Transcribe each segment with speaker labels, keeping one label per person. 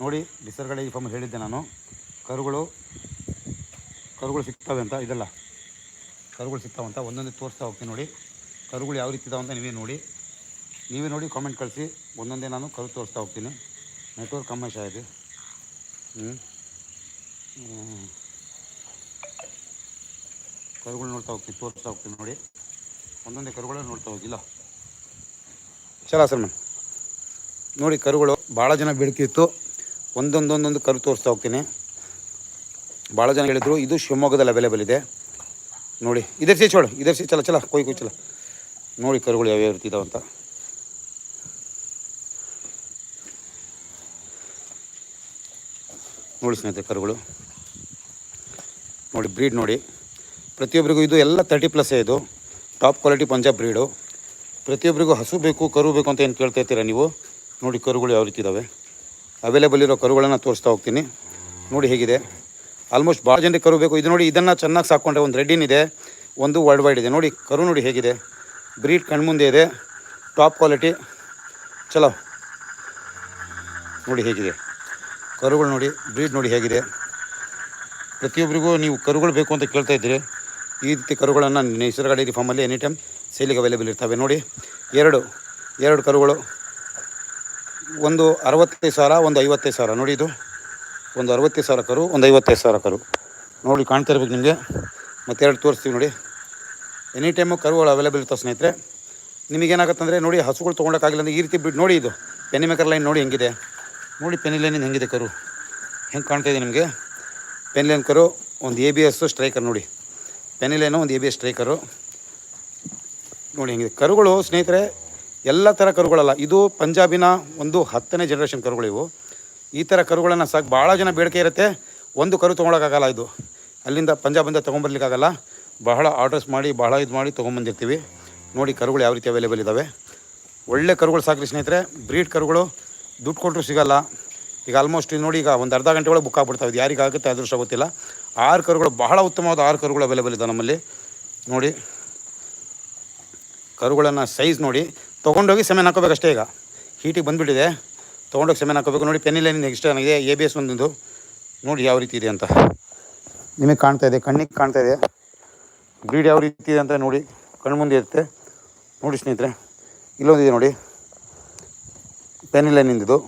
Speaker 1: ನೋಡಿ ಬಿಸರ್ಗಡೆ ಈ ಫಾರ್ಮ್ ಹೇಳಿದ್ದೆ ನಾನು. ಕರುಗಳು ಕರುಗಳು ಸಿಗ್ತವೆ ಅಂತ, ಇದೆಲ್ಲ. ಕರುಗಳು ಸಿಗ್ತಾವಂತ ಒಂದೊಂದೇ ತೋರಿಸ್ತಾ ಹೋಗ್ತೀನಿ ನೋಡಿ. ಕರುಗಳು ಯಾವ ರೀತಿ ಇದಾವೆ ಅಂತ ನೀವೇ ನೋಡಿ. ನೀವೇ ನೋಡಿ ಕಾಮೆಂಟ್ ಕಳಿಸಿ. ಒಂದೊಂದೇ ನಾನು ಕರು ತೋರಿಸ್ತಾ ಹೋಗ್ತೀನಿ. ನೆಟ್ವರ್ಕ್ ಕಮ್ಮಿ ಹ್ಞೂ ಕರುಗಳು ನೋಡ್ತಾ ಹೋಗ್ತೀನಿ, ತೋರಿಸ್ತಾ ಹೋಗ್ತೀನಿ ನೋಡಿ. ಒಂದೊಂದೇ ಕರುಗಳು ನೋಡ್ತಾ ಹೋಗಿಲ್ಲ ಚಲ ಸರ್ ನೋಡಿ, ಕರುಗಳು, ಭಾಳ ಜನ ಬೇಡಿಕೆ ಒಂದೊಂದೊಂದೊಂದು ಕರು ತೋರಿಸ್ತಾ ಹೋಗ್ತೀನಿ. ಭಾಳ ಜನ ಹೇಳಿದರು, ಇದು ಶಿವಮೊಗ್ಗದಲ್ಲಿ ಅವೈಲೇಬಲ್ ಇದೆ. ನೋಡಿ ಇದರ್ಸಿ ಚೋಳು ಇದರ್ಸಿ ಚಲ ಚಲ, ಕೊಯ್ ಕೊಯ್, ಚಲ. ನೋಡಿ ಕರುಗಳು ಯಾವ್ಯಾವ ರೀತಿ ಅಂತ. ನೋಡಿ ಸ್ನೇಹಿತರೆ ಕರುಗಳು. ನೋಡಿ ಬ್ರೀಡ್ ನೋಡಿ. ಪ್ರತಿಯೊಬ್ಬರಿಗೂ ಇದು ಎಲ್ಲ ತರ್ಟಿ ಪ್ಲಸ್ಸೇ ಇದು. ಟಾಪ್ ಕ್ವಾಲಿಟಿ ಪಂಜಾಬ್ ಬ್ರೀಡು ಪ್ರತಿಯೊಬ್ಬರಿಗೂ ಹಸು ಬೇಕು, ಕರು ಬೇಕು ಅಂತ ಏನು ಕೇಳ್ತಾ ಇರ್ತೀರಾ ನೀವು? ನೋಡಿ ಕರುಗಳು ಯಾವ ರೀತಿ ಇದ್ದಾವೆ ಅವೈಲೇಬಲ್ ಇರೋ ಕರುಗಳನ್ನು ತೋರಿಸ್ತಾ ಹೋಗ್ತೀನಿ. ನೋಡಿ ಹೇಗಿದೆ. ಆಲ್ಮೋಸ್ಟ್ ಭಾಳ ಜನರಿಗೆ ಕರು ಬೇಕು. ಇದು ನೋಡಿ, ಇದನ್ನು ಚೆನ್ನಾಗಿ ಸಾಕೊಂಡ್ರೆ ಒಂದು ರೆಡ್ಡಿನ್ ಇದೆ, ಒಂದು ವರ್ಲ್ಡ್ ವೈಡ್ ಇದೆ. ನೋಡಿ, ಕರು ನೋಡಿ ಹೇಗಿದೆ. ಬ್ರೀಡ್ ಕಣ್ಮುಂದೆ ಇದೆ. ಟಾಪ್ ಕ್ವಾಲಿಟಿ ಚಲೋ. ನೋಡಿ ಹೇಗಿದೆ. ಕರುಗಳು ನೋಡಿ ಬ್ರೀಡ್ ನೋಡಿ ಹೇಗಿದೆ. ಪ್ರತಿಯೊಬ್ಬರಿಗೂ ನೀವು ಕರುಗಳು ಬೇಕು ಅಂತ ಕೇಳ್ತಾ ಇದ್ದೀರಿ. ಈ ರೀತಿ ಕರುಗಳನ್ನು ನೇಸರಗ ಡೈರಿ ಫಾರ್ಮಲ್ಲಿ ಎನಿ ಟೈಮ್ ಸೇಲಿಗೆ ಅವೈಲೇಬಲ್ ಇರ್ತವೆ. ನೋಡಿ, ಎರಡು ಎರಡು ಕರುಗಳು. ಒಂದು ಅರವತ್ತೈದು ಸಾವಿರ, ಒಂದು ಐವತ್ತೈದು ಸಾವಿರ. ನೋಡಿ ಇದು. ಒಂದು ಅರವತ್ತೈದು ಸಾವಿರ ಕರು, ಒಂದು ಐವತ್ತೈದು ಸಾವಿರ ಕರು. ನೋಡಿ ಕಾಣ್ತಾ ಇರ್ಬೇಕು ನಿಮಗೆ. ಮತ್ತೆರಡು ತೋರಿಸ್ತೀವಿ ನೋಡಿ. ಎನಿ ಟೈಮು ಕರುಗಳು ಅವೈಲೇಬಲ್ ಇರ್ತಾವೆ ಸ್ನೇಹಿತರೆ. ನಿಮಗೇನಾಗತ್ತಂದರೆ ನೋಡಿ ಹಸುಗಳು ತೊಗೊಳಕ್ಕಾಗಿಲ್ಲ ಅಂದರೆ ಈ ರೀತಿ ಬಿಟ್ಟು ನೋಡಿ ಇದು. ಪೆನಿ ಮೇಕರ್ ಲೈನ್ ನೋಡಿ ಹೆಂಗಿದೆ. ನೋಡಿ ಪೆನಿ ಲೈನಿಂದ ಹೆಂಗಿದೆ ಕರು. ಹೆಂಗೆ ಕಾಣ್ತಾ ಇದೆ ನಿಮಗೆ? ಪೆನ್ ಲೈನ್ ಕರು, ಒಂದು ಎ ಬಿ ಎಸ್ಸು ಸ್ಟ್ರೈಕರ್ ನೋಡಿ. ಪೆನಿ ಲೈನು ಒಂದು ಎ ಬಿ ಎಸ್ ಸ್ಟ್ರೈಕರು ನೋಡಿ ಹೆಂಗಿದೆ. ಕರುಗಳು ಸ್ನೇಹಿತರೆ ಎಲ್ಲ ಥರ ಕರುಗಳಲ್ಲ. ಇದು ಪಂಜಾಬಿನ ಒಂದು ಹತ್ತನೇ ಜನ್ರೇಷನ್ ಕರುಗಳು ಇವು. ಈ ಥರ ಕರುಗಳನ್ನು ಸಾಕು ಭಾಳ ಜನ ಬೇಡಿಕೆ ಇರುತ್ತೆ. ಒಂದು ಕರು ತೊಗೊಳಕ್ಕಾಗಲ್ಲ ಇದು. ಅಲ್ಲಿಂದ ಪಂಜಾಬಿಂದ ತೊಗೊಂಬರ್ಲಿಕ್ಕಾಗಲ್ಲ. ಬಹಳ ಆರ್ಡರ್ಸ್ ಮಾಡಿ, ಬಹಳ ಇದು ಮಾಡಿ ತೊಗೊಂಬಂದಿರ್ತೀವಿ. ನೋಡಿ ಕರುಗಳು ಯಾವ ರೀತಿ ಅವೈಲೇಬಲ್ ಇದ್ದಾವೆ ಒಳ್ಳೆ ಕರುಗಳು ಸಾಕ್ರಿ ಸ್ನೇಹಿತರೆ. ಬ್ರೀಡ್ ಕರುಗಳು ದುಡ್ಡು ಕೊಟ್ಟರು ಸಿಗಲ್ಲ. ಈಗ ಆಲ್ಮೋಸ್ಟ್ ಇದು ನೋಡಿ ಈಗ ಒಂದು ಅರ್ಧ ಗಂಟೆ ಒಳಗೆ ಬುಕ್ ಆಗ್ಬಿಡ್ತಾವೆ ಯಾರಿಗಾಗುತ್ತೆ ಅದೃಷ್ಟ ಗೊತ್ತಿಲ್ಲ. ಆರು ಕರುಗಳು, ಬಹಳ ಉತ್ತಮವಾದ ಆರು ಕರುಗಳು ಅವೈಲೇಬಲ್ ಇದೆ ನಮ್ಮಲ್ಲಿ. ನೋಡಿ. ಕರುಗಳನ್ನು ಸೈಜ್ ನೋಡಿ. ತೊಗೊಂಡೋಗಿ ಸೆಮೆನ್ ಹಾಕೋಬೇಕಷ್ಟೇ ಈಗ. ಹೀಟಿಗೆ ಬಂದುಬಿಟ್ಟಿದೆ. ತೊಗೊಂಡೋಗಿ ಸೆಮೆನ್ ಹಾಕೋಬೇಕು. ನೋಡಿ ಪೆನ್ನಿಲೇನಿಂದ ನೆಕ್ಸ್ಟ್ ಏನಾಗಿದೆ ಎ ಬಿ ಎಸ್ ಒಂದೊಂದು ನೋಡಿ ಯಾವ ರೀತಿ ಇದೆ ಅಂತ. ನಿಮಗೆ ಕಾಣ್ತಾ ಇದೆ, ಕಣ್ಣಿಗೆ ಕಾಣ್ತಾ ಇದೆ. ಬ್ರೀಡ್ ಯಾವ ರೀತಿ ಇದೆ ಅಂತ ನೋಡಿ ಕಣ್ಣು ಮುಂದೆ ಇರುತ್ತೆ. ನೋಡಿ ಸ್ನೇಹಿತರೆ ಇಲ್ಲೊಂದಿದೆ ನೋಡಿ. ಪೆನ್ನಿಲೇನಿಂದಿದು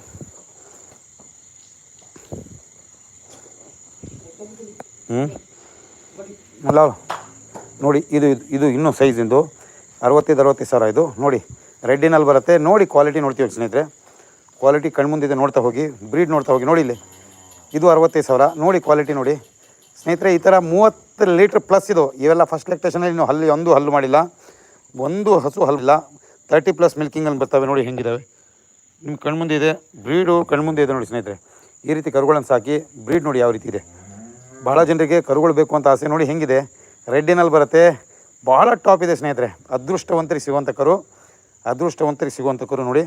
Speaker 1: ಹ್ಞೂ ಅಲ್ಲ, ನೋಡಿ, ಇದು- ಇದು ಇನ್ನೂ ಸೈಜಿಂದು ಅರವತ್ತೈದು ಅರವತ್ತೈದು ಸಾವಿರ ಇದು. ನೋಡಿ. ರೆಡ್ಡಿನಲ್ಲಿ ಬರುತ್ತೆ. ನೋಡಿ ಕ್ವಾಲಿಟಿ ನೋಡ್ತೀವಿ ಸ್ನೇಹಿತರೆ. ಕ್ವಾಲಿಟಿ ಕಣ್ಮುಂದಿದೆ ನೋಡ್ತಾ ಹೋಗಿ. ಬ್ರೀಡ್ ನೋಡ್ತಾ ಹೋಗಿ. ನೋಡಿ ಇಲ್ಲಿ. ಇದು ಅರವತ್ತೈದು ಸಾವಿರ. ನೋಡಿ ಕ್ವಾಲಿಟಿ ನೋಡಿ. ಸ್ನೇಹಿತರೆ, ಈ ಥರ ಮೂವತ್ತು ಲೀಟ್ರ್ ಪ್ಲಸ್ ಇದು. ಇವೆಲ್ಲ ಫಸ್ಟ್ ಲೆಕ್ಟೇಷನಲ್ಲಿ ನೀವು ಹಲ್ಲಿ ಒಂದು ಹಲ್ಲು ಮಾಡಿಲ್ಲ. ಒಂದು ಹಸು ಹಲ್ಲಿಲ್ಲ ತರ್ಟಿ ಪ್ಲಸ್ ಮಿಲ್ಕಿಂಗಲ್ಲಿ ಬರ್ತವೆ ನೋಡಿ ಹೆಂಗಿದ್ದಾವೆ ನಿಮ್ಮ ಕಣ್ಮುಂದೆ ಇದೆ. ಬ್ರೀಡು ಕಣ್ಮುಂದೆ ಇದೆ ನೋಡಿ ಸ್ನೇಹಿತರೆ. ಈ ರೀತಿ ಕರುಗಳನ್ನು ಸಾಕಿ ಬ್ರೀಡ್ ನೋಡಿ ಯಾವ ರೀತಿ ಇದೆ. ಭಾಳ ಜನರಿಗೆ ಕರುಗಳು ಬೇಕು ಅಂತ ಆಸೆ ನೋಡಿ ಹೆಂಗಿದೆ. ರೆಡ್ಡಿನಲ್ಲಿ ಬರುತ್ತೆ. ಭಾಳ ಟಾಪ್ ಇದೆ ಸ್ನೇಹಿತರೆ. ಅದೃಷ್ಟವಂತರಿಗೆ ಸಿಗುವಂಥ ಕರು. ಅದೃಷ್ಟವಂತರಿಗೆ ಸಿಗುವಂಥ ಕರು ನೋಡಿ.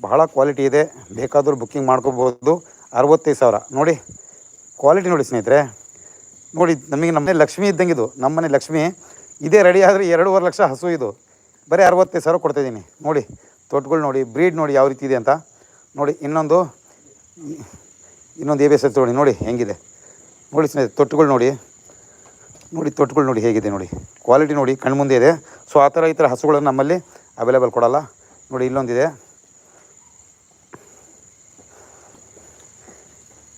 Speaker 1: ಬಹಳ ಕ್ವಾಲಿಟಿ ಇದೆ. ಬೇಕಾದರೂ ಬುಕ್ಕಿಂಗ್ ಮಾಡ್ಕೋಬೋದು ಅರವತ್ತೈದು ಸಾವಿರ. ನೋಡಿ, ಕ್ವಾಲಿಟಿ ನೋಡಿ ಸ್ನೇಹಿತರೆ. ನೋಡಿ, ನಮಗೆ ನಮ್ಮನೆ ಲಕ್ಷ್ಮಿ ಇದ್ದಂಗೆ ಇದು. ನಮ್ಮನೆ ಲಕ್ಷ್ಮಿ. ಇದೇ ರೆಡಿ ಆದರೆ ಎರಡೂವರೆ ಲಕ್ಷ ಹಸು ಇದು. ಬರೀ ಅರವತ್ತೈದು ಸಾವಿರ ಕೊಡ್ತಾಯಿದ್ದೀನಿ ನೋಡಿ, ತೊಟ್ಗಳು ನೋಡಿ ಬ್ರೀಡ್ ನೋಡಿ ಯಾವ ರೀತಿ ಇದೆ ಅಂತ. ನೋಡಿ, ಇನ್ನೊಂದು ಇನ್ನೊಂದು ಎ ಬಿ ಎಸ್ ತೊಗೊಳ್ಳಿ. ನೋಡಿ, ಹೆಂಗಿದೆ. ನೋಡಿ ಸ್ನೇಹಿತರೆ, ತೊಟ್ಟುಗಳು ನೋಡಿ. ನೋಡಿ, ತೊಟ್ಟುಗಳು ನೋಡಿ ಹೇಗಿದೆ ನೋಡಿ. ಕ್ವಾಲಿಟಿ ನೋಡಿ, ಕಣ್ಮುಂದೆ ಇದೆ. ಸೊ ಆ ಥರ ಈ ಥರ ಹಸುಗಳನ್ನು ನಮ್ಮಲ್ಲಿ ಅವೈಲೇಬಲ್ ಕೊಡಲ್ಲ. ನೋಡಿ ಇಲ್ಲೊಂದಿದೆ.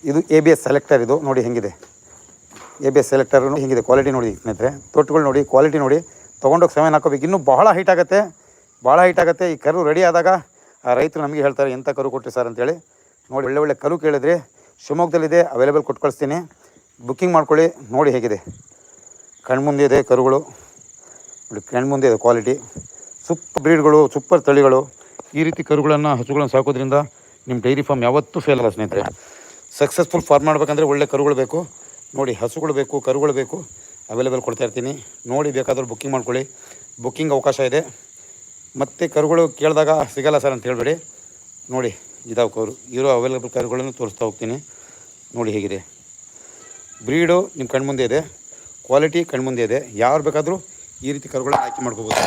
Speaker 1: ಇದು ಎ ಬಿ ಎಸ್ ಸೆಲೆಕ್ಟರ್ ಇದು. ನೋಡಿ ಹೆಂಗಿದೆ. ಎ ಬಿ ಎಸ್ ಸೆಲೆಕ್ಟರ್ ಹೆಂಗಿದೆ. ಕ್ವಾಲಿಟಿ ನೋಡಿ ಸ್ನೇಹಿತರೆ. ತೊಟ್ಟುಗಳು ನೋಡಿ ಕ್ವಾಲಿಟಿ ನೋಡಿ. ತೊಗೊಂಡೋಗಿ ಸಮಯ ಹಾಕೋಬೇಕು. ಇನ್ನೂ ಬಹಳ ಹೈಟ್ ಆಗುತ್ತೆ. ಭಾಳ ಹೈಟ್ ಆಗುತ್ತೆ. ಈ ಕರು ರೆಡಿ ಆದಾಗ ರೈತರು ನಮಗೆ ಹೇಳ್ತಾರೆ ಎಂಥ ಕರು ಕೊಟ್ಟರು ಸರ್ ಅಂತೇಳಿ. ನೋಡಿ, ಒಳ್ಳೆ ಒಳ್ಳೆ ಕರು ಕೇಳಿದ್ರೆ. ಶಿವಮೊಗ್ಗದಲ್ಲಿದೆ ಅವೈಲೇಬಲ್ ಕೊಟ್ಟು ಕಳಿಸ್ತೀನಿ. ಬುಕ್ಕಿಂಗ್ ಮಾಡ್ಕೊಳ್ಳಿ. ನೋಡಿ ಹೇಗಿದೆ. ಕಣ್ಮುಂದೆ ಇದೆ ಕರುಗಳು. ನೋಡಿ, ಕಣ್ಮುಂದೆ ಇದೆ ಕ್ವಾಲಿಟಿ ಸೂಪರ್ ಬ್ರೀಡ್ಗಳು, ಸೂಪರ್ ತಳಿಗಳು, ಈ ರೀತಿ ಕರುಗಳನ್ನು, ಹಸುಗಳನ್ನು ಸಾಕೋದ್ರಿಂದ ನಿಮ್ಮ ಡೈರಿ ಫಾರ್ಮ್ ಯಾವತ್ತೂ ಫೇಲ್ ಅಲ್ಲ ಸ್ನೇಹಿತರೆ. ಸಕ್ಸಸ್ಫುಲ್ ಫಾರ್ಮ್ ಮಾಡಬೇಕಂದ್ರೆ ಒಳ್ಳೆ ಕರುಗಳು ಬೇಕು. ನೋಡಿ, ಹಸುಗಳು ಬೇಕು, ಕರುಗಳು ಬೇಕು ಅವೈಲೇಬಲ್ ಕೊಡ್ತಾ ಇರ್ತೀನಿ. ನೋಡಿ ಬೇಕಾದರೂ ಬುಕ್ಕಿಂಗ್ ಮಾಡ್ಕೊಳ್ಳಿ. ಬುಕ್ಕಿಂಗ್ ಅವಕಾಶ ಇದೆ. ಮತ್ತು ಕರುಗಳು ಕೇಳಿದಾಗ ಸಿಗಲ್ಲ ಸರ್ ಅಂತ ಹೇಳಬೇಡಿ. ನೋಡಿ, ಇದಾವೆ ಕರು, ಇರೋ ಅವೈಲೇಬಲ್ ಕರುಗಳನ್ನು ತೋರಿಸ್ತಾ ಹೋಗ್ತೀನಿ. ನೋಡಿ ಹೇಗಿದೆ. ಬ್ರೀಡು ನಿಮ್ಮ ಕಣ್ಮುಂದೆ ಇದೆ. ಕ್ವಾಲಿಟಿ ಕಣ್ಮುಂದೆ ಇದೆ. ಯಾರು ಬೇಕಾದರೂ ಈ ರೀತಿ ಕರುಗಳನ್ನ ಆಯ್ಕೆ ಮಾಡ್ಕೋಬೋದು.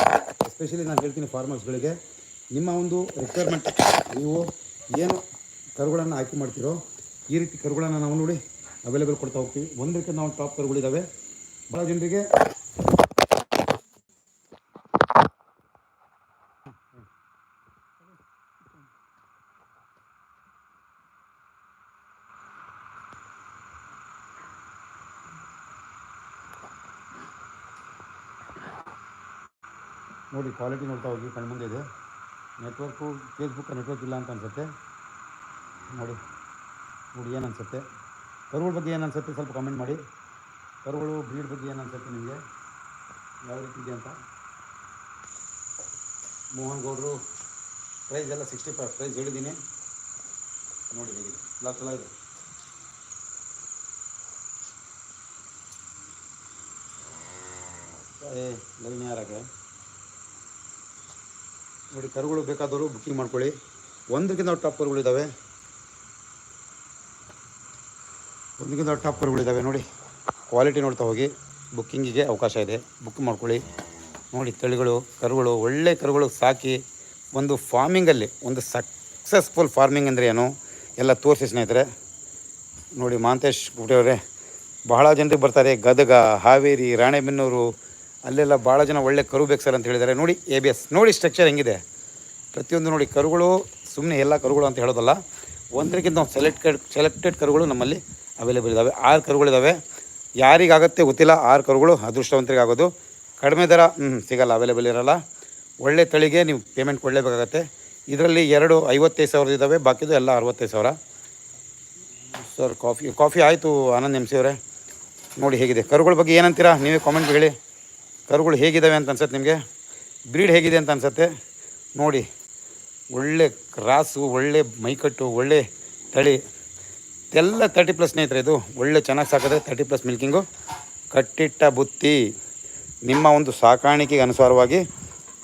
Speaker 1: ಎಸ್ಪೆಷಲಿ ನಾನು ಹೇಳ್ತೀನಿ ಫಾರ್ಮರ್ಸ್ಗಳಿಗೆ ನಿಮ್ಮ ಒಂದು ರಿಕ್ವೈರ್ಮೆಂಟ್ ನೀವು ಏನು ಕರುಗಳನ್ನು ಆಯ್ಕೆ ಮಾಡ್ತೀರೋ, ಈ ರೀತಿ ಕರುಗಳನ್ನು ನಾವು ನೋಡಿ ಅವೈಲೇಬಲ್ ಕೊಡ್ತಾ ಹೋಗ್ತೀವಿ. ಒಂದಕ್ಕೆ ನಾವು ಟಾಪ್ ಕರುಗಳಿದ್ದಾವೆ ಭಾಳ ಜನರಿಗೆ ನೋಡಿ ಕ್ವಾಲಿಟಿ ನೋಡ್ತಾ ಹೋಗಿ ಕಣ್ಮುಂದೆ ಇದೆ. ನೆಟ್ವರ್ಕು ಫೇಸ್ಬುಕ್ ನೆಟ್ವರ್ಕ್ ಇಲ್ಲ ಅಂತ ಅನಿಸುತ್ತೆ. ನೋಡಿ ನೋಡಿ ಏನು ಅನ್ಸುತ್ತೆ. ಕರುಗಳ ಬಗ್ಗೆ ಏನು ಅನಿಸುತ್ತೆ ಸ್ವಲ್ಪ ಕಮೆಂಟ್ ಮಾಡಿ. ಕರುಗಳು ಬ್ರೀಡ್ ಬಗ್ಗೆ ಏನು ಅನಿಸುತ್ತೆ ನಿಮಗೆ? ಯಾವ ರೀತಿ ಇದೆ ಅಂತ? ಮೋಹನ್ ಗೌಡರು ಪ್ರೈಸ್ ಎಲ್ಲ ಸಿಕ್ಸ್ಟಿ ಫೈವ್ ಪ್ರೈಸ್ ಹೇಳಿದ್ದೀನಿ. ನೋಡಿ ಹೇಗಿದೆ. ಎಲ್ಲ ಚೆನ್ನಾಗಿದೆ ಏ ಲವಿನ ಯಾರಾಗೆ? ನೋಡಿ, ಕರುಗಳು ಬೇಕಾದವರು ಬುಕ್ಕಿಂಗ್ ಮಾಡ್ಕೊಳ್ಳಿ. ಒಂದಕ್ಕಿಂತ ಟಾಪ್ ಕರುಗಳಿದ್ದಾವೆ ಒಂದಕ್ಕಿಂತ ಟಾಪ್ ಕರುಗಳಿದ್ದಾವೆ ನೋಡಿ. ಕ್ವಾಲಿಟಿ ನೋಡ್ತಾ ಹೋಗಿ. ಬುಕ್ಕಿಂಗಿಗೆ ಅವಕಾಶ ಇದೆ. ಬುಕ್ ಮಾಡ್ಕೊಳ್ಳಿ. ನೋಡಿ, ತಳಿಗಳು, ಕರುಗಳು, ಒಳ್ಳೆ ಕರುಗಳು ಸಾಕಿ ಒಂದು ಫಾರ್ಮಿಂಗಲ್ಲಿ ಒಂದು ಸಕ್ಸಸ್ಫುಲ್ ಫಾರ್ಮಿಂಗ್ ಅಂದರೆ ಏನು? ಎಲ್ಲ ತೋರಿಸಿ ಸ್ನೇಹಿತರೆ. ನೋಡಿ, ಮಾಂತೇಶ್ ಗುಟ್ಟೆಯವರೇ ಬಹಳ ಜನರಿಗೆ ಬರ್ತಾರೆ. ಗದಗ, ಹಾವೇರಿ, ರಾಣೆಬೆನ್ನೂರು ಅಲ್ಲೆಲ್ಲ ಭಾಳ ಜನ ಒಳ್ಳೆ ಕರು ಬೇಕು ಸರ್ ಅಂತ ಹೇಳಿದ್ದಾರೆ. ನೋಡಿ ಎ ಬಿ ಎಸ್ ನೋಡಿ ಸ್ಟ್ರಕ್ಚರ್ ಹೆಂಗಿದೆ. ಪ್ರತಿಯೊಂದು ನೋಡಿ, ಕರುಗಳು ಸುಮ್ಮನೆ ಎಲ್ಲ ಕರುಗಳು ಅಂತ ಹೇಳೋದಲ್ಲ. ಒಂದಕ್ಕಿಂತ ನಾವು ಸೆಲೆಕ್ಟೆಡ್ ಸೆಲೆಕ್ಟೆಡ್ ಕರುಗಳು ನಮ್ಮಲ್ಲಿ ಅವೈಲೇಬಲ್ ಇದ್ದಾವೆ ಆರು ಕರುಗಳಿದ್ದಾವೆ ಯಾರಿಗಾಗತ್ತೆ ಗೊತ್ತಿಲ್ಲ. ಆರು ಕರುಗಳು ಅದೃಷ್ಟವಂತರಿಗಾಗೋದು. ಕಡಿಮೆ ದರ ಹ್ಞೂ ಸಿಗಲ್ಲ ಅವೈಲೇಬಲ್ ಇರೋಲ್ಲ. ಒಳ್ಳೆ ತಳಿಗೆ ನೀವು ಪೇಮೆಂಟ್ ಕೊಡಲೇಬೇಕಾಗತ್ತೆ. ಇದರಲ್ಲಿ ಎರಡು ಐವತ್ತೈದು ಸಾವಿರದ ಇದ್ದಾವೆ ಬಾಕಿದು ಎಲ್ಲ ಅರವತ್ತೈದು ಸಾವಿರ. ಸರ್, ಕಾಫಿ ಕಾಫಿ ಆಯಿತು ಆನಂದ್ ಎಂ ಸಿ ಅವರೇ. ನೋಡಿ ಹೇಗಿದೆ. ಕರುಗಳ ಬಗ್ಗೆ ಏನಂತೀರಾ? ನೀವೇ ಕಾಮೆಂಟ್ ಹೇಳಿ ಕರುಗಳು ಹೇಗಿದ್ದಾವೆ ಅಂತ ಅನ್ಸುತ್ತೆ ನಿಮಗೆ? ಬ್ರೀಡ್ ಹೇಗಿದೆ ಅಂತ ಅನ್ಸುತ್ತೆ? ನೋಡಿ, ಒಳ್ಳೆ ಕ್ರಾಸು, ಒಳ್ಳೆ ಮೈಕಟ್ಟು, ಒಳ್ಳೆ ತಳಿ. ಎಲ್ಲ ತರ್ಟಿ ಪ್ಲಸ್ ಸ್ನೇಹಿತರೆ ಇದು. ಒಳ್ಳೆ ಚೆನ್ನಾಗಿ ಸಾಕಿದ್ರೆ ತರ್ಟಿ ಪ್ಲಸ್ ಮಿಲ್ಕಿಂಗು ಕಟ್ಟಿಟ್ಟ ಬುತ್ತಿ. ನಿಮ್ಮ ಒಂದು ಸಾಕಾಣಿಕೆಗೆ ಅನುಸಾರವಾಗಿ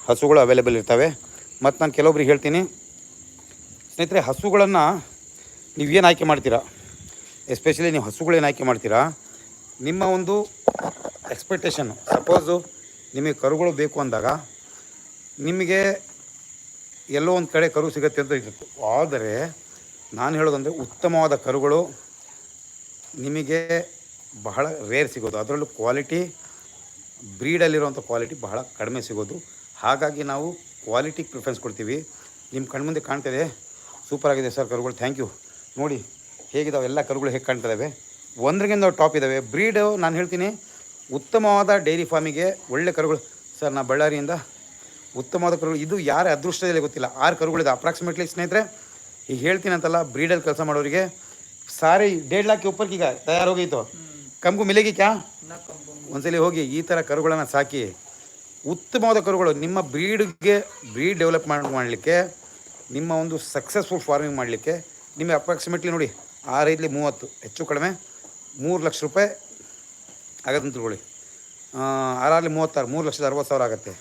Speaker 1: ಹಸುಗಳು ಅವೈಲೇಬಲ್ ಇರ್ತವೆ. ಮತ್ತು ನಾನು ಕೆಲವೊಬ್ರಿಗೆ ಹೇಳ್ತೀನಿ. ಸ್ನೇಹಿತರೆ, ಹಸುಗಳನ್ನು ನೀವೇನು ಆಯ್ಕೆ ಮಾಡ್ತೀರಾ? ಎಸ್ಪೆಷಲಿ ನೀವು ಹಸುಗಳೇನು ಆಯ್ಕೆ ಮಾಡ್ತೀರಾ? ನಿಮ್ಮ ಒಂದು ಎಕ್ಸ್ಪೆಕ್ಟೇಷನ್ನು ಸಪೋಸು ನಿಮಗೆ ಕರುಗಳು ಬೇಕು ಅಂದಾಗ ನಿಮಗೆ ಎಲ್ಲೋ ಒಂದು ಕಡೆ ಕರು ಸಿಗುತ್ತೆ ಅಂತ ಇತ್ತು. ಆದರೆ ನಾನು ಹೇಳೋದಂದರೆ ಉತ್ತಮವಾದ ಕರುಗಳು ನಿಮಗೆ ಬಹಳ ರೇರ್ ಸಿಗೋದು. ಅದರಲ್ಲೂ ಕ್ವಾಲಿಟಿ ಬ್ರೀಡಲ್ಲಿರುವಂಥ ಕ್ವಾಲಿಟಿ ಬಹಳ ಕಡಿಮೆ ಸಿಗೋದು. ಹಾಗಾಗಿ ನಾವು ಕ್ವಾಲಿಟಿ ಪ್ರಿಫರೆನ್ಸ್ ಕೊಡ್ತೀವಿ. ನಿಮ್ಮ ಕಣ್ಮುಂದೆ ಕಾಣ್ತಿದೆ ಸೂಪರ್ ಆಗಿದೆ ಸರ್ ಕರುಗಳು. ಥ್ಯಾಂಕ್ ಯು ನೋಡಿ ಹೇಗಿದ್ದಾವೆ ಎಲ್ಲ ಕರುಗಳು ಹೇಗೆ ಕಾಣ್ತಿದ್ದಾವೆ ಒಂದ್ರಿಗಿಂತ ಟಾಪ್ ಇದ್ದಾವೆ ಬ್ರೀಡು ನಾನು ಹೇಳ್ತೀನಿ, ಉತ್ತಮವಾದ ಡೈರಿ ಫಾರ್ಮಿಗೆ ಒಳ್ಳೆ ಕರುಗಳು. ಸರ್, ನಾ ಬಳ್ಳಾರಿಯಿಂದ ಉತ್ತಮವಾದ ಕರುಗಳು. ಇದು ಯಾರ ಅದೃಷ್ಟದಲ್ಲಿ ಗೊತ್ತಿಲ್ಲ. ಆರು ಕರುಗಳಿದೆ. ಅಪ್ರಾಕ್ಸಿಮೇಟ್ಲಿ ಸ್ನೇಹಿತರೆ, ಈಗ ಹೇಳ್ತೀನಿ ಅಂತಲ್ಲ, ಬ್ರೀಡಲ್ಲಿ ಕೆಲಸ ಮಾಡೋರಿಗೆ. ಸಾರಿ ಡೇಡ್ ಲಾಕ್ ಉಪ್ಪರ್ಗೆ ಈಗ ತಯಾರೋಗಿತ್ತು ಕಮ್ಗು ಮಿಲೆಗಿ ಕ್ಯಾ ಒಂದ್ಸಲಿ ಹೋಗಿ ಈ ಥರ ಕರುಗಳನ್ನು ಸಾಕಿ. ಉತ್ತಮವಾದ ಕರುಗಳು. ನಿಮ್ಮ ಬ್ರೀಡ್ಗೆ, ಬ್ರೀಡ್ ಡೆವಲಪ್ ಮಾಡಲಿಕ್ಕೆ, ನಿಮ್ಮ ಒಂದು ಸಕ್ಸಸ್ಫುಲ್ ಫಾರ್ಮಿಂಗ್ ಮಾಡಲಿಕ್ಕೆ, ನಿಮಗೆ ಅಪ್ರಾಕ್ಸಿಮೇಟ್ಲಿ ನೋಡಿ, ಆರೈದಲಿ ಮೂವತ್ತು, ಹೆಚ್ಚು ಕಡಿಮೆ. ಮೂರು ಲಕ್ಷ ರೂಪಾಯಿ ಆಗತ್ತೆ ಅಂತ ತಿಳ್ಕೊಳ್ಳಿ. ಆರಲ್ಲಿ ಮೂವತ್ತಾರು, ಮೂರು ಲಕ್ಷದ ಅರವತ್ತು ಸಾವಿರ ಆಗುತ್ತೆ.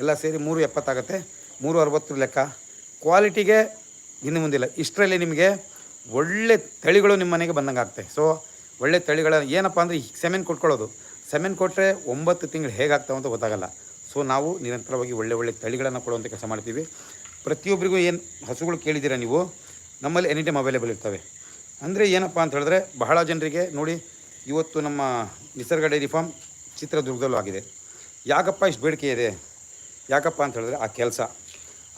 Speaker 1: ಎಲ್ಲ ಸೇರಿ ಮೂರು ಎಪ್ಪತ್ತಾಗತ್ತೆ ಮೂರು ಅರವತ್ತು ಲೆಕ್ಕ. ಕ್ವಾಲಿಟಿಗೆ ಇನ್ನು ಮುಂದಿಲ್ಲ. ಇಷ್ಟರಲ್ಲಿ ನಿಮಗೆ ಒಳ್ಳೆ ತಳಿಗಳು ನಿಮ್ಮ ಮನೆಗೆ ಬಂದಂಗೆ ಆಗುತ್ತೆ ಸೊ ಒಳ್ಳೆ ತಳಿಗಳ ಏನಪ್ಪ ಅಂದರೆ ಸೆಮೆನ್ ಕೊಟ್ಕೊಳ್ಳೋದು. ಸೆಮೆನ್ ಕೊಟ್ಟರೆ ಒಂಬತ್ತು ತಿಂಗಳು ಹೇಗಾಗ್ತಾವೆ ಅಂತ ಗೊತ್ತಾಗಲ್ಲ. ಸೊ ನಾವು ನಿರಂತರವಾಗಿ ಒಳ್ಳೆ ಒಳ್ಳೆ ತಳಿಗಳನ್ನು ಕೊಡುವಂಥ ಕೆಲಸ ಮಾಡ್ತೀವಿ. ಪ್ರತಿಯೊಬ್ಬರಿಗೂ ಏನು ಹಸುಗಳು ಕೇಳಿದ್ದೀರಾ ನೀವು? ನಮ್ಮಲ್ಲಿ ಎನಿ ಟೈಮ್ ಅವೈಲೇಬಲ್ ಇರ್ತವೆ. ಅಂದರೆ ಏನಪ್ಪ ಅಂತ ಹೇಳಿದ್ರೆ ಬಹಳ ಜನರಿಗೆ ನೋಡಿ ಇವತ್ತು ನಮ್ಮ ನಿಸರ್ಗ ಡೈರಿ ಫಾರ್ಮ್ ಚಿತ್ರದುರ್ಗದಲ್ಲೂ ಆಗಿದೆ. ಯಾಕಪ್ಪ ಇಷ್ಟು ಬೇಡಿಕೆ ಇದೆ? ಯಾಕಪ್ಪ ಅಂತ ಹೇಳಿದ್ರೆ ಆ ಕೆಲಸ,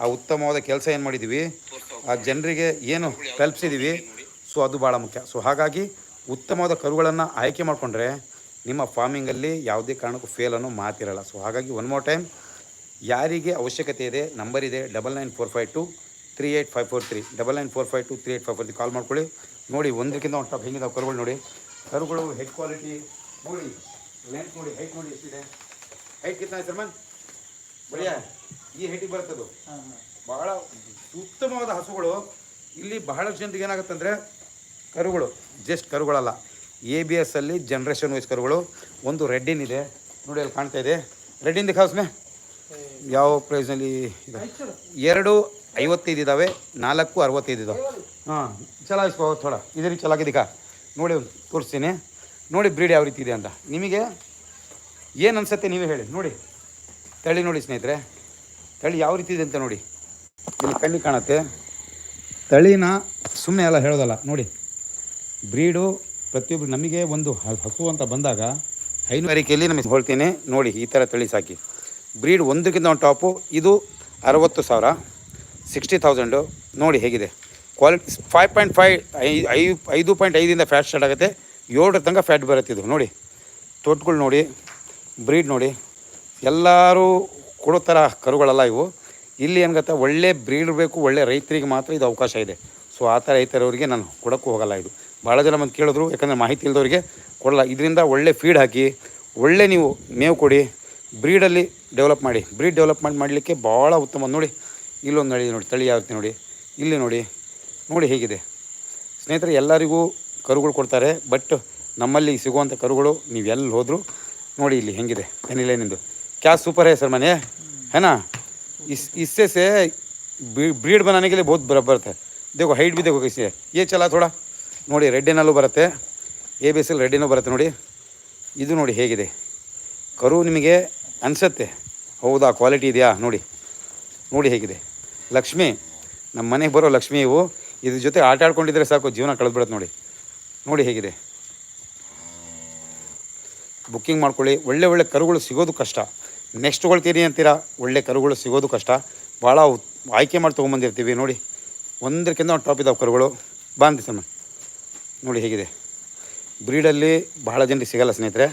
Speaker 1: ಆ ಉತ್ತಮವಾದ ಕೆಲಸ ಏನು ಮಾಡಿದ್ದೀವಿ ಆ ಜನರಿಗೆ ಏನು ತಲುಪಿಸಿದ್ದೀವಿ ಸೊ ಅದು ಭಾಳ ಮುಖ್ಯ. ಸೊ ಹಾಗಾಗಿ ಉತ್ತಮವಾದ ಕರುಗಳನ್ನು ಆಯ್ಕೆ ಮಾಡಿಕೊಂಡ್ರೆ ನಿಮ್ಮ ಫಾರ್ಮಿಂಗಲ್ಲಿ ಯಾವುದೇ ಕಾರಣಕ್ಕೂ ಫೇಲ್ ಅನ್ನೋ ಮಾತಿರಲ್ಲ. ಸೊ ಹಾಗಾಗಿ ಒನ್ ಮೋರ್ ಟೈಮ್ ಯಾರಿಗೆ ಅವಶ್ಯಕತೆ ಇದೆ ನಂಬರ್ ಇದೆ double nine four five two three eight five four three double nine four five two three eight five four three call ಮಾಡ್ಕೊಳ್ಳಿ. ನೋಡಿ ಒಂದಕ್ಕಿಂತ ಒಂದು ಸ್ಟಾಪ್ ಹೆಂಗಿದಾವೆ ಕರುಗಳು ನೋಡಿ. ಕರುಗಳು ಹೆಡ್ ಕ್ವಾಲಿಟಿ ನೋಡಿ ಲೆಂತ್ ನೋಡಿ ಹೈಟ್ ನೋಡಿ ಎಷ್ಟಿದೆ? ಹೈಟ್ ಕಿತ್ನ ಸರ್ಮನ್ ಬಳಿಯ ಈ ಹೈಟಿಗೆ ಬರುತ್ತದು. ಬಹಳ ಉತ್ತಮವಾದ ಹಸುಗಳು. ಇಲ್ಲಿ ಬಹಳ ಜನರಿಗೆ ಏನಾಗುತ್ತಂದರೆ ಕರುಗಳು ಜಸ್ಟ್ ಕರುಗಳಲ್ಲ. ಎ ಬಿ ಎಸ್ ಅಲ್ಲಿ ಜನ್ರೇಷನ್ ವೈಸ್ ಕರುಗಳು. ಒಂದು ರೆಡ್ಡಿನ್ ಇದೆ. ನೋಡಿ ಅಲ್ಲಿ ಕಾಣ್ತಾ ಇದೆ. ರೆಡ್ಡಿನ್ ದಿಖಾಸ್ಮೆ ಯಾವ ಪ್ರೈಸ್ನಲ್ಲಿ ಎರಡು ಐವತ್ತೈದು ಇದ್ದಾವೆ ನಾಲ್ಕು ಅರವತ್ತೈದು ಇದ್ದಾವೆ ಹಾಂ, ಚಲಾಯಿಸ್ಕೋ ಥೋಡ. ಇದೇ ರೀತಿ ಚಲಾಗಿದೆ ದಿಖಾ ನೋಡಿ ತೋರಿಸ್ತೀನಿ. ನೋಡಿ ಬ್ರೀಡ್ ಯಾವ ರೀತಿ ಇದೆ ಅಂತ. ನಿಮಗೆ ಏನು ಅನಿಸುತ್ತೆ ನೀವೇ ಹೇಳಿ. ನೋಡಿ. ತಳಿ ನೋಡಿ ಸ್ನೇಹಿತರೆ. ತಳಿ ಯಾವ ರೀತಿ ಇದೆ ಅಂತ ನೋಡಿ. ಇಲ್ಲಿ ಕಣ್ಣಿಗೆ ಕಾಣುತ್ತೆ. ತಳಿನ ಸುಮ್ಮನೆ ಎಲ್ಲ ಹೇಳೋದಲ್ಲ. ನೋಡಿ. ಬ್ರೀಡು ಪ್ರತಿಯೊಬ್ಬರು ನಮಗೆ ಒಂದು ಹಸು ಅಂತ ಬಂದಾಗ ಹೈನುಗಾರಿಕೆಯಲ್ಲಿ ನಮಗೆ ಹೇಳ್ತೀನಿ ನೋಡಿ, ಈ ಥರ ತಳಿ ಸಾಕಿ. ಬ್ರೀಡ್ ಒಂದಕ್ಕಿಂತ ಒಂದು ಟಾಪು. ಇದು ಅರವತ್ತು ಸಾವಿರ. Sixty thousand. ನೋಡಿ ಹೇಗಿದೆ. ಕ್ವಾಲಿಟಿ ಫೈವ್ ಪಾಯಿಂಟ್ ಫೈವ್ ಐ ಐದು ಪಾಯಿಂಟ್ ಐದಿಂದ ಫ್ಯಾಟ್ ಸ್ಟಾರ್ಟ್ ಆಗುತ್ತೆ. ಏಳರ ತನಕ ಫ್ಯಾಟ್ ಬರುತ್ತೆ ಇದು. ನೋಡಿ, ತೊಟ್ಗಳು ನೋಡಿ ಬ್ರೀಡ್ ನೋಡಿ, ಎಲ್ಲರೂ ಕೊಡೋ ಥರ ಕರುಗಳಲ್ಲ ಇವು. ಇಲ್ಲಿ ಏನು ಒಳ್ಳೆ ಬ್ರೀಡ್ ಬೇಕು, ಒಳ್ಳೆ ರೈತರಿಗೆ ಮಾತ್ರ ಇದು ಅವಕಾಶ ಇದೆ. ಸೊ ಆ ಥರ ರೈತರವರಿಗೆ ನಾನು ಕೊಡೋಕ್ಕೂ ಹೋಗಲ್ಲ ಇದು. ಭಾಳ ಜನ ಬಂದು ಕೇಳಿದ್ರು, ಯಾಕಂದರೆ ಮಾಹಿತಿ ಇಲ್ಲದವ್ರಿಗೆ ಕೊಡಲ್ಲ. ಇದರಿಂದ ಒಳ್ಳೆ ಫೀಡ್ ಹಾಕಿ, ಒಳ್ಳೆ ನೀವು ಮೇವು ಕೊಡಿ ಬ್ರೀಡಲ್ಲಿ ಡೆವಲಪ್ ಮಾಡಿ. ಬ್ರೀಡ್ ಡೆವಲಪ್ಮೆಂಟ್ ಮಾಡಲಿಕ್ಕೆ ಭಾಳ ಉತ್ತಮ. ನೋಡಿ, ಇಲ್ಲೊಂದು ನಳಿ ನೋಡಿ, ತಳಿ ಆಗುತ್ತೆ ನೋಡಿ, ಇಲ್ಲಿ ನೋಡಿ. ನೋಡಿ ಹೇಗಿದೆ ಸ್ನೇಹಿತರೆ ಎಲ್ಲರಿಗೂ ಕರುಗಳು ಕೊಡ್ತಾರೆ ಬಟ್ ನಮ್ಮಲ್ಲಿ ಸಿಗುವಂಥ ಕರುಗಳು ನೀವು ಎಲ್ಲಿ ಹೋದರೂ ನೋಡಿ ಇಲ್ಲಿ ಹೆಂಗಿದೆ ಪೆನಿಲೇನಿಂದು ಕ್ಯಾ ಸೂಪರ್ है सर मैंने है ना इस इससे से ब्रीड बनाने के लिए बहुत बराबर है देखो हाइट भी देखो कैसी है ये चला थोड़ा ನೋಡಿ ರೆಡ್ಡಿನಲ್ಲೂ ಬರುತ್ತೆ ಎ ಬಿ ಎಲ್ ರೆಡ್ಡಿನೂ ಬರುತ್ತೆ ನೋಡಿ ಇದು ನೋಡಿ ಹೇಗಿದೆ ಕರು ನಿಮಗೆ ಅನಿಸುತ್ತೆ ಹೌದಾ ಕ್ವಾಲಿಟಿ ಇದೆಯಾ ನೋಡಿ ನೋಡಿ ಹೇಗಿದೆ ಲಕ್ಷ್ಮಿ ನಮ್ಮ ಮನೆಗೆ ಬರೋ ಲಕ್ಷ್ಮಿ ಇವು ಇದ್ರ ಜೊತೆ ಆಟ ಆಡ್ಕೊಂಡಿದ್ರೆ ಸಾಕು, ಜೀವನ ಕಳೆದ್ಬಿಡುತ್ತೆ ನೋಡಿ. ನೋಡಿ ಹೇಗಿದೆ. ಬುಕ್ಕಿಂಗ್ ಮಾಡ್ಕೊಳ್ಳಿ, ಒಳ್ಳೆ ಒಳ್ಳೆ ಕರುಗಳು ಸಿಗೋದು ಕಷ್ಟ. ನೆಕ್ಸ್ಟ್ ತೊಗೊಳ್ತೀರಿ ಅಂತೀರಾ? ಒಳ್ಳೆ ಕರುಗಳು ಸಿಗೋದು ಕಷ್ಟ. ಭಾಳ ಆಯ್ಕೆ ಮಾಡಿ ತೊಗೊಂಬಂದಿರ್ತೀವಿ, ನೋಡಿ. ಒಂದಕ್ಕಿಂತ ಒಂದು ಟಾಪ್ ಇದಾವೆ ಕರುಗಳು. ಬಾಂತಿ ಸಮ ನೋಡಿ ಹೇಗಿದೆ. ಬ್ರೀಡಲ್ಲಿ ಬಹಳ ಜನರಿಗೆ ಸಿಗಲ್ಲ ಸ್ನೇಹಿತರೆ.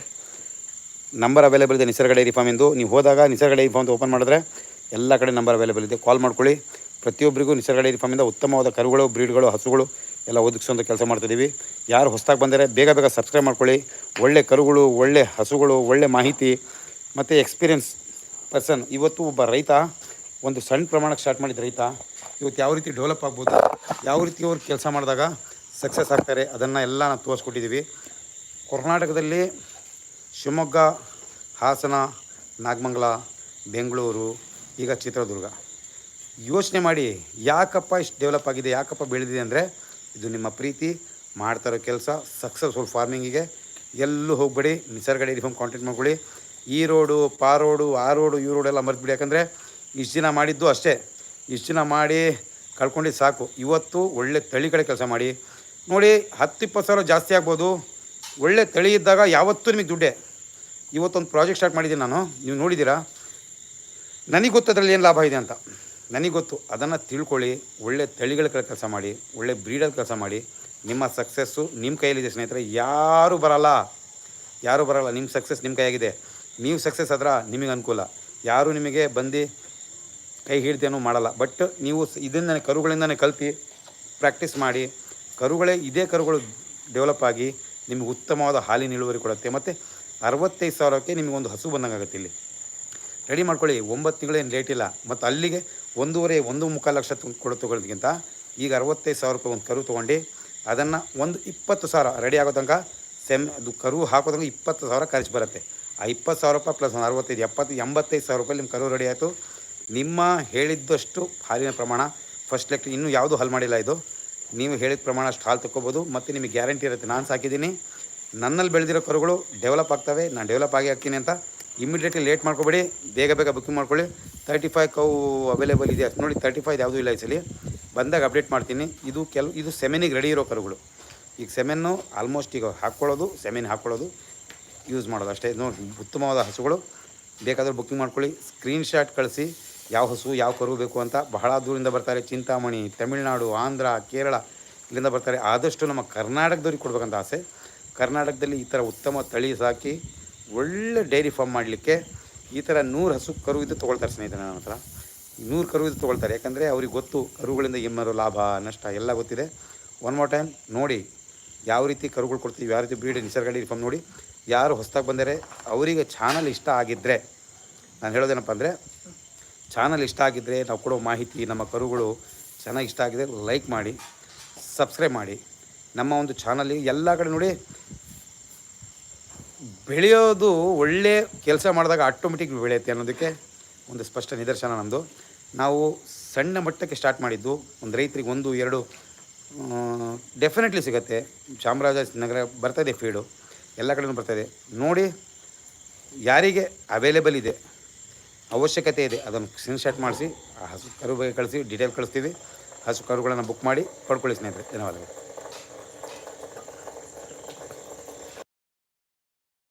Speaker 1: ನಂಬರ್ ಅವೈಲೇಬಲ್ ಇದೆ ನಿಸರ್ಗ ಡೈರಿ ಫಾರ್ಮ್ ಎಂದು ನೀವು ಹೋದಾಗ ನಿಸರ್ಗ ಡೈರಿ ಫಾರ್ಮ್ ಓಪನ್ ಮಾಡಿದ್ರೆ ಎಲ್ಲ ಕಡೆ ನಂಬರ್ ಅವೈಲೇಬಲ್ ಇದೆ. ಕಾಲ್ ಮಾಡ್ಕೊಳ್ಳಿ. ಪ್ರತಿಯೊಬ್ಬರಿಗೂ ನಿಸರ್ಗ ಡೈರಿ ಫಾರ್ಮಿಂದ ಉತ್ತಮವಾದ ಕರುಗಳು, ಬ್ರೀಡ್ಗಳು, ಹಸುಗಳು ಎಲ್ಲ ಒದಗಿಸುವಂಥ ಕೆಲಸ ಮಾಡ್ತಿದ್ದೀವಿ. ಯಾರು ಹೊಸದಾಗಿ ಬಂದರೆ ಬೇಗ ಬೇಗ ಸಬ್ಸ್ಕ್ರೈಬ್ ಮಾಡ್ಕೊಳ್ಳಿ. ಒಳ್ಳೆ ಕರುಗಳು, ಒಳ್ಳೆ ಹಸುಗಳು, ಒಳ್ಳೆ ಮಾಹಿತಿ ಮತ್ತು ಎಕ್ಸ್ಪೀರಿಯನ್ಸ್ ಪರ್ಸನ್. ಇವತ್ತು ಒಬ್ಬ ರೈತ, ಒಂದು ಸಣ್ಣ ಪ್ರಮಾಣಕ್ಕೆ ಸ್ಟಾರ್ಟ್ ಮಾಡಿದ ರೈತ. ಇವತ್ತು ಯಾವ ರೀತಿ ಡೆವಲಪ್ ಆಗ್ಬೋದು, ಯಾವ ರೀತಿ ಅವ್ರು ಕೆಲಸ ಮಾಡಿದಾಗ ಸಕ್ಸಸ್ ಆಗ್ತಾರೆ, ಅದನ್ನು ಎಲ್ಲ ನಾವು ತೋರಿಸ್ಕೊಟ್ಟಿದ್ದೀವಿ. ಕರ್ನಾಟಕದಲ್ಲಿ ಶಿವಮೊಗ್ಗ, ಹಾಸನ, ನಾಗಮಂಗಲ, ಬೆಂಗಳೂರು, ಈಗ ಚಿತ್ರದುರ್ಗ. ಯೋಚನೆ ಮಾಡಿ, ಯಾಕಪ್ಪ ಇಷ್ಟು ಡೆವಲಪ್ ಆಗಿದೆ, ಯಾಕಪ್ಪ ಬೆಳೆದಿದೆ ಅಂದರೆ ಇದು ನಿಮ್ಮ ಪ್ರೀತಿ, ಮಾಡ್ತಾ ಇರೋ ಕೆಲಸ ಸಕ್ಸಸ್ಫುಲ್ ಫಾರ್ಮಿಂಗಿಗೆ ಎಲ್ಲೂ ಹೋಗಬೇಡಿ ನಿಸರ್ಗ ಡೈರಿ ಫಾರ್ಮ್ ಕಾಂಟ್ಯಾಕ್ಟ್ ಮಾಡ್ಕೊಳ್ಳಿ. ಈ ರೋಡು ಪಾ ರೋಡು ಆ ರೋಡು ಈ ರೋಡೆಲ್ಲ ಮರೆತುಬಿಡಿ. ಯಾಕಂದರೆ ಇಷ್ಟು ದಿನ ಮಾಡಿದ್ದು ಅಷ್ಟೇ. ಇಷ್ಟು ದಿನ ಮಾಡಿ ಕಳ್ಕೊಂಡಿದ್ದು ಸಾಕು. ಇವತ್ತು ಒಳ್ಳೆ ಕಡೆ ಕೆಲಸ ಮಾಡಿ. ನೋಡಿ ಹತ್ತು ಇಪ್ಪತ್ತು ಸಾವಿರ ಜಾಸ್ತಿ ಆಗ್ಬೋದು. ಒಳ್ಳೆ ತಳಿ ಇದ್ದಾಗ ಯಾವತ್ತೂ ನಿಮಗೆ ದುಡ್ಡೇ. ಇವತ್ತೊಂದು ಪ್ರಾಜೆಕ್ಟ್ ಸ್ಟಾರ್ಟ್ ಮಾಡಿದ್ದೀನಿ ನಾನು. ನೀವು ನೋಡಿದ್ದೀರಾ? ನನಗೆ ಗೊತ್ತದ್ರಲ್ಲಿ ಏನು ಲಾಭ ಇದೆ ಅಂತ. ನನಗೆ ಗೊತ್ತು, ಅದನ್ನು ತಿಳ್ಕೊಳ್ಳಿ, ಒಳ್ಳೆ ತಳಿಗಳ ಕೆಲಸ ಮಾಡಿ, ಒಳ್ಳೆ ಬ್ರೀಡಲ್ಲಿ ಕೆಲಸ ಮಾಡಿ, ನಿಮ್ಮ ಸಕ್ಸಸ್ಸು ನಿಮ್ಮ ಕೈಯಲ್ಲಿದೆ ಸ್ನೇಹಿತರೆ, ಯಾರೂ ಬರಲ್ಲ. ಯಾರೂ ಬರಲ್ಲ ನಿಮ್ಮ ಸಕ್ಸಸ್ ನಿಮ್ಮ ಕೈಯಾಗಿದೆ. ನೀವು ಸಕ್ಸಸ್ ಆದ್ರೆ ನಿಮಗೆ ಅನುಕೂಲ. ಯಾರೂ ನಿಮಗೆ ಬಂದು ಕೈ ಹಿಡ್ದೇನೂ ಮಾಡಲ್ಲ. ಬಟ್ ನೀವು ಇದರಿಂದನೇ ಕರುಗಳಿಂದನೇ ಕಲ್ಪಿ ಪ್ರಾಕ್ಟೀಸ್ ಮಾಡಿ, ಕರುಗಳೇ, ಇದೇ ಕರುಗಳು ಡೆವಲಪ್ ಆಗಿ ನಿಮಗೆ ಉತ್ತಮವಾದ ಹಾಲಿನ ಇಳುವರಿ ಕೊಡುತ್ತೆ. ಮತ್ತು ಅರವತ್ತೈದು ಸಾವಿರಕ್ಕೆ ನಿಮಗೊಂದು ಹಸು ಬಂದಂಗೆ ಆಗುತ್ತೆ ಇಲ್ಲಿ. ರೆಡಿ ಮಾಡ್ಕೊಳ್ಳಿ, ಒಂಬತ್ತು ತಿಂಗಳೇನು ಲೇಟ್ ಇಲ್ಲ. ಮತ್ತು ಅಲ್ಲಿಗೆ ಒಂದೂವರೆ, ಒಂದು ಮುಕ್ಕಾಲು ಲಕ್ಷ ಕೊಡ ತಗೊಳ್ಳೋದಕ್ಕಿಂತ ಈಗ ಅರವತ್ತೈದು ಸಾವಿರ ರೂಪಾಯಿ ಒಂದು ಕರು ತೊಗೊಂಡು ಅದನ್ನು ಒಂದು ಇಪ್ಪತ್ತು ಸಾವಿರ ರೆಡಿ ಆಗೋ ತನಕ ಸೆಮ್ ಅದು ಕರು ಹಾಕೋದಂಗೆ ಇಪ್ಪತ್ತು ಸಾವಿರ ಖರ್ಚು ಬರುತ್ತೆ. ಆ ಇಪ್ಪತ್ತು ಸಾವಿರ ರೂಪಾಯಿ ಪ್ಲಸ್ ಒಂದು ಅರವತ್ತೈದು, ಎಪ್ಪತ್ತು, ಎಂಬತ್ತೈದು ಸಾವಿರ ರೂಪಾಯಿ ನಿಮ್ಮ ಕರು ರೆಡಿ ಆಯಿತು. ನಿಮ್ಮ ಹೇಳಿದ್ದಷ್ಟು ಹಾಲಿನ ಪ್ರಮಾಣ ಫಸ್ಟ್ ಲೆಕ್ ಇನ್ನೂ ಯಾವುದೂ ಹಲ್ ಮಾಡಿಲ್ಲ ಇದು. ನೀವು ಹೇಳಿದ ಪ್ರಮಾಣ ಅಷ್ಟು ಹಾಲು ತೊಗೋಬೋದು ಮತ್ತು ನಿಮಗೆ ಗ್ಯಾರಂಟಿ ಇರುತ್ತೆ. ನಾನು ಸಾಕಿದ್ದೀನಿ. ನನ್ನಲ್ಲಿ ಬೆಳೆದಿರೋ ಕರುಗಳು ಡೆವಲಪ್ ಆಗ್ತವೆ. ನಾನು ಡೆವಲಪ್ ಆಗಿ ಹಾಕ್ತೀನಿ ಅಂತ ಇಮಿಡಿಯೇಟ್ಲಿ ಲೇಟ್ ಮಾಡ್ಕೋಬೇಡಿ, ಬೇಗ ಬೇಗ ಬುಕ್ಕಿಂಗ್ ಮಾಡ್ಕೊಳ್ಳಿ. ತರ್ಟಿ ಫೈವ್ ಕೌ ಅವೈಲೇಬಲ್ ಇದೆ ನೋಡಿ ತರ್ಟಿ ಫೈವ್ ಯಾವುದೂ ಇಲ್ಲ ಈ ಸಲ. ಬಂದಾಗ ಅಪ್ಡೇಟ್ ಮಾಡ್ತೀನಿ. ಇದು ಕೆಲವು ಇದು ಸೆಮೆನಿಗೆ ರೆಡಿ ಇರೋ ಕರುಗಳು. ಈಗ ಸೆಮೆನ್ನು ಆಲ್ಮೋಸ್ಟ್ ಈಗ ಹಾಕ್ಕೊಳ್ಳೋದು ಸೆಮೆನ್ ಹಾಕ್ಕೊಳ್ಳೋದು. ಯೂಸ್ ಮಾಡೋದು ಅಷ್ಟೇ. ನೋಡಿ, ಉತ್ತಮವಾದ ಹಸುಗಳು. ಬೇಕಾದರೂ ಬುಕ್ಕಿಂಗ್ ಮಾಡ್ಕೊಳ್ಳಿ. ಸ್ಕ್ರೀನ್ ಶಾಟ್ ಕಳಿಸಿ. ಯಾವ ಹಸು, ಯಾವ ಕರು ಬೇಕು ಅಂತ ಬಹಳ ದೂರದಿಂದ ಬರ್ತಾರೆ. ಚಿಂತಾಮಣಿ, ತಮಿಳುನಾಡು, ಆಂಧ್ರ, ಕೇರಳ ಇಲ್ಲಿಂದ ಬರ್ತಾರೆ. ಆದಷ್ಟು ನಮ್ಮ ಕರ್ನಾಟಕದವ್ರಿಗೆ ಕೊಡ್ಬೇಕಂತ ಆಸೆ. ಕರ್ನಾಟಕದಲ್ಲಿ ಈ ಥರ ಉತ್ತಮ ತಳಿ ಸಾಕಿ ಒಳ್ಳೆ ಡೈರಿ ಫಾರ್ಮ್ ಮಾಡಲಿಕ್ಕೆ ಈ ಥರ ನೂರು ಹಸು ಕರು ಇದು ತೊಗೊಳ್ತಾರೆ ಸ್ನೇಹಿತರೆ ನನ್ನ ಹತ್ರ. ನೂರು ಕರು ಇದು ತೊಗೊಳ್ತಾರೆ. ಯಾಕಂದರೆ ಅವ್ರಿಗೆ ಗೊತ್ತು, ಕರುಗಳಿಂದ ಏನಾರು ಲಾಭ, ನಷ್ಟ ಎಲ್ಲ ಗೊತ್ತಿದೆ. ಒನ್ ಮೋರ್ ಟೈಮ್ ನೋಡಿ ಯಾವ ರೀತಿ ಕರುಗಳು ಕೊಡ್ತೀವಿ, ಯಾವ ರೀತಿ ಬ್ರೀಡ್ ನಿಸರ್ಗ ಡೈರಿ ಫಾರ್ಮ್ ನೋಡಿ. ಯಾರು ಹೊಸ್ದಾಗಿ ಬಂದರೆ ಅವರಿಗೆ ಚಾನಲ್ ಇಷ್ಟ ಆಗಿದ್ದರೆ ನಾನು ಹೇಳೋದೇನಪ್ಪ ಅಂದರೆ ಚಾನಲ್ ಇಷ್ಟ ಆಗಿದ್ದರೆ ನಾವು ಕೊಡೋ ಮಾಹಿತಿ, ನಮ್ಮ ಕರುಗಳು ಚೆನ್ನಾಗಿ ಇಷ್ಟ ಆಗಿದೆ ಲೈಕ್ ಮಾಡಿ ಸಬ್ಸ್ಕ್ರೈಬ್ ಮಾಡಿ. ನಮ್ಮ ಒಂದು ಚಾನಲ್ಲಿ ಎಲ್ಲ ಕಡೆ ನೋಡಿ ಬೆಳೆಯೋದು ಒಳ್ಳೆ ಕೆಲಸ ಮಾಡಿದಾಗ ಆಟೋಮೆಟಿಕ್ ಬೆಳೆಯುತ್ತೆ ಅನ್ನೋದಕ್ಕೆ ಒಂದು ಸ್ಪಷ್ಟ ನಿದರ್ಶನ ನಮ್ಮದು ನಾವು ಸಣ್ಣ ಮಟ್ಟಕ್ಕೆ ಸ್ಟಾರ್ಟ್ ಮಾಡಿದ್ದು ಒಂದು ರೈತರಿಗೆ ಒಂದು, ಎರಡು ಡೆಫಿನೆಟ್ಲಿ ಸಿಗುತ್ತೆ. ಚಾಮರಾಜನಗರ ಬರ್ತಾಯಿದೆ ಫೀಡು ಎಲ್ಲ ಕಡೆಯೂ ಬರ್ತಾಯಿದೆ ನೋಡಿ, ಯಾರಿಗೆ ಅವೈಲೇಬಲ್ ಇದೆ, ಅವಶ್ಯಕತೆ ಇದೆ, ಅದನ್ನು ಸ್ಕ್ರೀನ್ಶಾಟ್ ಮಾಡಿಸಿ ಹಸು ಕರು ಬಗ್ಗೆ ಕಳಿಸಿ ಡೀಟೇಲ್ ಕಳಿಸ್ತೀವಿ. ಹಸು ಕರುಗಳನ್ನು ಬುಕ್ ಮಾಡಿ, ಪಡ್ಕೊಳ್ಳಿ ಸ್ನೇಹಿತರೆ. ಧನ್ಯವಾದಗಳು.